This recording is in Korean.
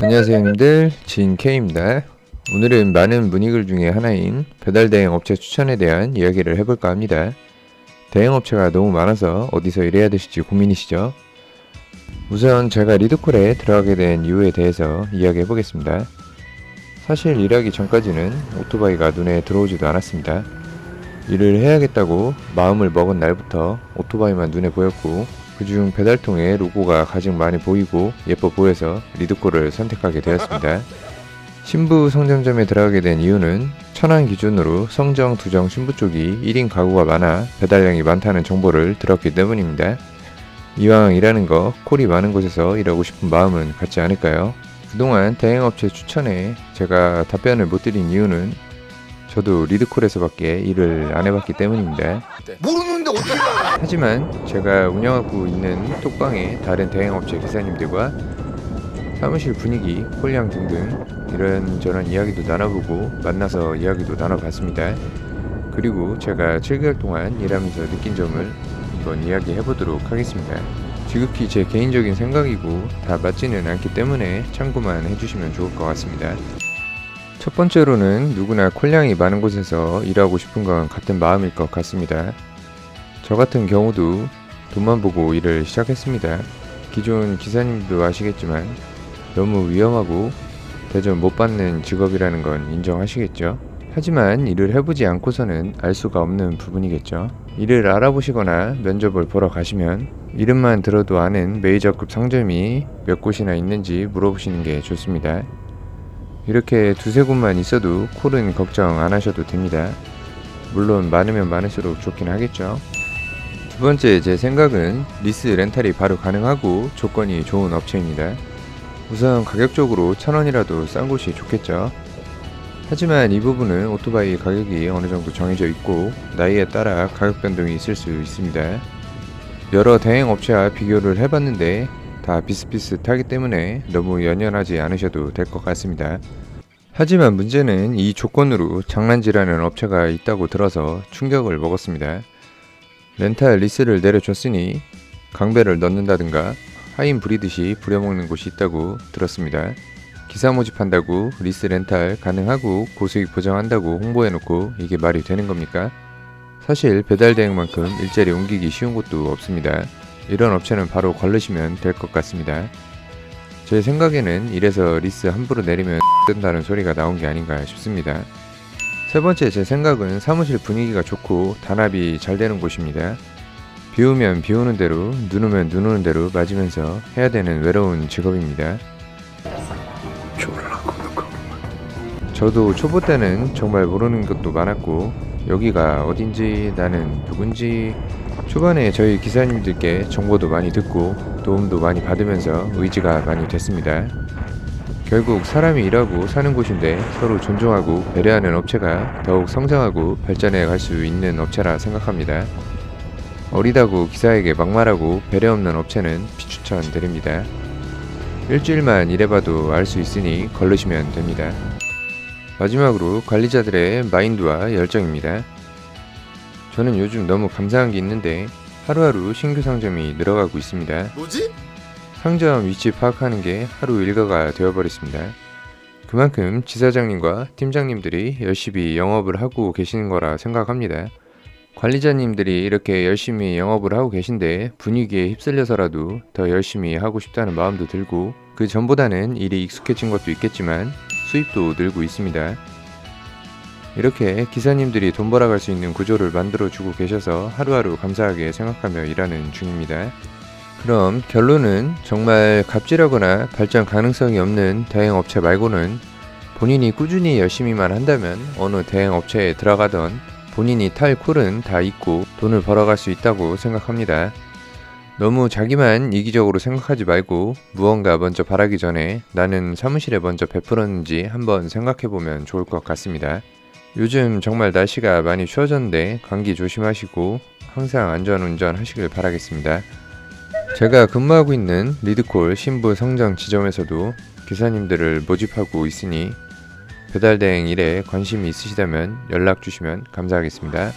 안녕하세요 형님들. 진K입니다. 오늘은 많은 문의글 중에 하나인 배달 대행 업체 추천에 대한 이야기를 해볼까 합니다. 대행 업체가 너무 많아서 어디서 일해야 되실지 고민이시죠? 우선 제가 리드콜에 들어가게 된 이유에 대해서 이야기해 보겠습니다. 사실 일하기 전까지는 오토바이가 눈에 들어오지도 않았습니다 일을 해야겠다고 마음을 먹은 날부터 오토바이만 눈에 보였고 그중 배달통에 로고가 가장 많이 보이고 예뻐 보여서 리드콜을 선택하게 되었습니다. 신부 성점점에 들어가게 된 이유는 천안 기준으로 성정, 두정, 신부 쪽이 1인 가구가 많아 배달량이 많다는 정보를 들었기 때문입니다. 이왕 일하는 거 콜이 많은 곳에서 일하고 싶은 마음은 같지 않을까요? 그동안 대행업체 추천에 제가 답변을 못 드린 이유는 저도 리드콜에서밖에 일을 안 해봤기 때문입니다. 모르는데 어떻게 알아? 하지만 제가 운영하고 있는 톡방의 다른 대행업체 기사님들과 사무실 분위기, 콜량 등등 이런저런 이야기도 나눠보고 만나서 이야기도 나눠봤습니다. 그리고 제가 7개월 동안 일하면서 느낀 점을 한번 이야기해보도록 하겠습니다. 지극히 제 개인적인 생각이고 다 맞지는 않기 때문에 참고만 해주시면 좋을 것 같습니다. 첫 번째로는 누구나 콜량이 많은 곳에서 일하고 싶은 건 같은 마음일 것 같습니다. 저 같은 경우도 돈만 보고 일을 시작했습니다. 기존 기사님도 아시겠지만 너무 위험하고 대접 못 받는 직업이라는 건 인정하시겠죠? 하지만 일을 해보지 않고서는 알 수가 없는 부분이겠죠. 일을 알아보시거나 면접을 보러 가시면 이름만 들어도 아는 메이저급 상점이 몇 곳이나 있는지 물어보시는 게 좋습니다. 이렇게 두세 곳만 있어도 콜은 걱정 안 하셔도 됩니다. 물론 많으면 많을수록 좋긴 하겠죠. 두 번째 제 생각은 리스 렌탈이 바로 가능하고 조건이 좋은 업체입니다. 우선 가격적으로 천 원이라도 싼 곳이 좋겠죠. 하지만 이 부분은 오토바이 가격이 어느 정도 정해져 있고 나이에 따라 가격 변동이 있을 수 있습니다. 여러 대행 업체와 비교를 해봤는데 다 비슷비슷하기 때문에 너무 연연하지 않으셔도 될 것 같습니다. 하지만 문제는 이 조건으로 장난질하는 업체가 있다고 들어서 충격을 먹었습니다. 렌탈 리스를 내려줬으니 강배를 넣는다든가 하인 부리듯이 부려먹는 곳이 있다고 들었습니다. 기사 모집한다고 리스 렌탈 가능하고 고수익 보장한다고 홍보해놓고 이게 말이 되는 겁니까? 사실 배달 대행만큼 일자리 옮기기 쉬운 곳도 없습니다. 이런 업체는 바로 걸르시면 될 것 같습니다. 제 생각에는 이래서 리스 함부로 내리면 뜬다는 소리가 나온 게 아닌가 싶습니다. 세 번째 제 생각은 사무실 분위기가 좋고 단합이 잘 되는 곳입니다. 비 오면 비 오는 대로, 눈 오면 눈 오는 대로 맞으면서 해야 되는 외로운 직업입니다. 저도 초보 때는 정말 모르는 것도 많았고 여기가 어딘지 나는 누군지 초반에 저희 기사님들께 정보도 많이 듣고 도움도 많이 받으면서 의지가 많이 됐습니다. 결국 사람이 일하고 사는 곳인데 서로 존중하고 배려하는 업체가 더욱 성장하고 발전해 갈 수 있는 업체라 생각합니다. 어리다고 기사에게 막말하고 배려 없는 업체는 비추천 드립니다. 일주일만 일해봐도 알 수 있으니 걸르시면 됩니다. 마지막으로 관리자들의 마인드와 열정입니다. 저는 요즘 너무 감사한 게 있는데 하루하루 신규 상점이 늘어가고 있습니다. 뭐지? 상점 위치 파악하는 게 하루 일과가 되어버렸습니다. 그만큼 지사장님과 팀장님들이 열심히 영업을 하고 계시는 거라 생각합니다. 관리자님들이 이렇게 열심히 영업을 하고 계신데 분위기에 휩쓸려서라도 더 열심히 하고 싶다는 마음도 들고 그 전보다는 일이 익숙해진 것도 있겠지만 수입도 늘고 있습니다. 이렇게 기사님들이 돈 벌어갈 수 있는 구조를 만들어주고 계셔서 하루하루 감사하게 생각하며 일하는 중입니다. 그럼 결론은 정말 갑질하거나 발전 가능성이 없는 대행 업체 말고는 본인이 꾸준히 열심히만 한다면 어느 대행 업체에 들어가던 본인이 탈 쿨은 다 있고 돈을 벌어갈 수 있다고 생각합니다. 너무 자기만 이기적으로 생각하지 말고 무언가 먼저 바라기 전에 나는 사무실에 먼저 베풀었는지 한번 생각해 보면 좋을 것 같습니다. 요즘 정말 날씨가 많이 추워졌는데 감기 조심하시고 항상 안전 운전 하시길 바라겠습니다. 제가 근무하고 있는 리드콜 신부 성장 지점에서도 기사님들을 모집하고 있으니 배달 대행 일에 관심이 있으시다면 연락 주시면 감사하겠습니다.